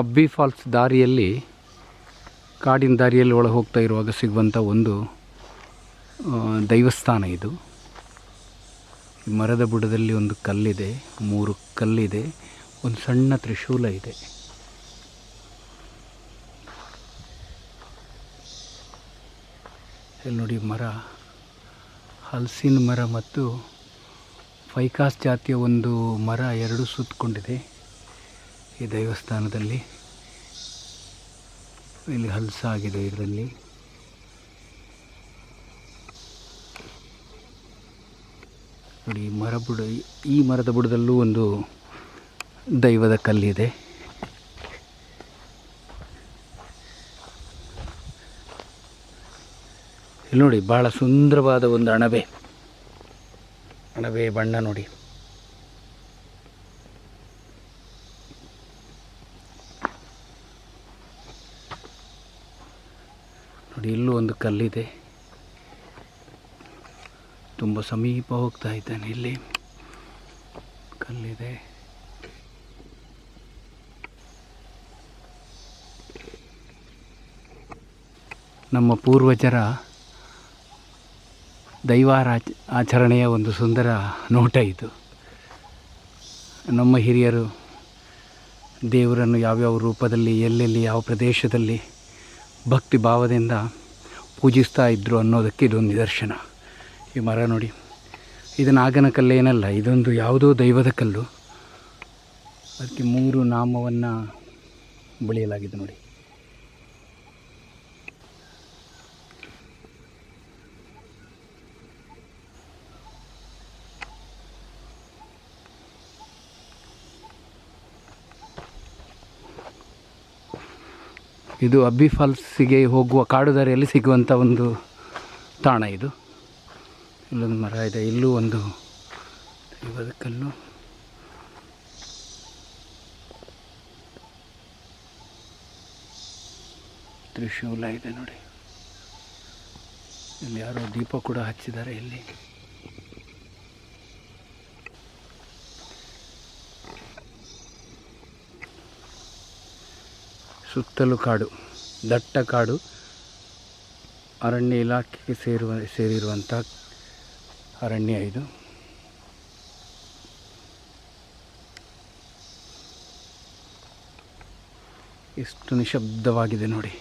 ಅಬ್ಬಿ falls ದಾರಿಯಲ್ಲಿ, ಕಾಡಿನ ದಾರಿಯಲ್ಲಿ ಒಳಗೆ ಹೋಗ್ತಾ ಇರುವಾಗ ಸಿಗುವಂಥ ಒಂದು ದೈವಸ್ಥಾನ ಇದು. ಮರದ ಬುಡದಲ್ಲಿ ಒಂದು ಕಲ್ಲಿದೆ, ಮೂರು ಕಲ್ಲಿದೆ, ಒಂದು ಸಣ್ಣ ತ್ರಿಶೂಲ ಇದೆ. ಇಲ್ಲಿ ನೋಡಿ ಮರ, ಹಲಸಿನ ಮರ ಮತ್ತು ಫೈಕಾಸ್ ಜಾತಿಯ ಒಂದು ಮರ ಎರಡು ಸುತ್ತಕೊಂಡಿದೆ ಈ ದೇವಸ್ಥಾನದಲ್ಲಿ. ಇಲ್ಲಿ ಹಲಸಾಗಿದೆ ಇದರಲ್ಲಿ. ನೋಡಿ ಮರ ಬುಡ, ಈ ಮರದ ಬುಡದಲ್ಲೂ ಒಂದು ದೈವದ ಕಲ್ಲಿದೆ. ಇಲ್ಲಿ ನೋಡಿ ಭಾಳ ಸುಂದರವಾದ ಒಂದು ಅಣಬೆ. ಅಣಬೆ ಬಣ್ಣ ನೋಡಿ. ನೋಡಿ ಇಲ್ಲೂ ಒಂದು ಕಲ್ಲಿದೆ. ತುಂಬ ಸಮೀಪ ಹೋಗ್ತಾ ಇದ್ದಾನೆ ಇಲ್ಲಿ. ಕಲ್ಲಿದೆ. ನಮ್ಮ ಪೂರ್ವಜರ ದೈವಾರಾಚ, ಆಚರಣೆಯ ಒಂದು ಸುಂದರ ನೋಟ ಇದು. ನಮ್ಮ ಹಿರಿಯರು ದೇವರನ್ನು ಯಾವ್ಯಾವ ರೂಪದಲ್ಲಿ, ಎಲ್ಲೆಲ್ಲಿ, ಯಾವ ಪ್ರದೇಶದಲ್ಲಿ ಭಕ್ತಿ ಭಾವದಿಂದ ಪೂಜಿಸ್ತಾ ಇದ್ದರು ಅನ್ನೋದಕ್ಕೆ ಇದೊಂದು ನಿದರ್ಶನ. ಈ ಮರ ನೋಡಿ. ಇದು ನಾಗನ ಕಲ್ಲೇನಲ್ಲ ಇದೊಂದು ಯಾವುದೋ ದೈವದ ಕಲ್ಲು. ಅದಕ್ಕೆ ಮೂರು ನಾಮವನ್ನು ಬಳಿಯಲಾಗಿದೆ ನೋಡಿ. ಇದು ಅಬ್ಬಿ ಫಾಲ್ಸಿಗೆ ಹೋಗುವ ಕಾಡು ದಾರಿಯಲ್ಲಿ ಸಿಗುವಂಥ ಒಂದು ತಾಣ ಇದು. ಇಲ್ಲೊಂದು ಮರ ಇದೆ, ಇಲ್ಲೂ ಒಂದು ಬದುಕಲ್ಲು ಕಲ್ಲು ತ್ರಿಶೂಲ ಇದೆ ನೋಡಿ. ಇಲ್ಲಿ ಯಾರೋ ದೀಪ ಕೂಡ ಹಚ್ಚಿದ್ದಾರೆ ಇಲ್ಲಿ. ಸುತ್ತಲೂ ಕಾಡು ದಟ್ಟ ಕಾಡು ಅರಣ್ಯ ಇಲಾಖೆಗೆ ಸೇರುವ ಸೇರಿರುವಂಥ ಅರಣ್ಯ ಇದು. ಎಷ್ಟು ನಿಶಬ್ದವಾಗಿದೆ ನೋಡಿ.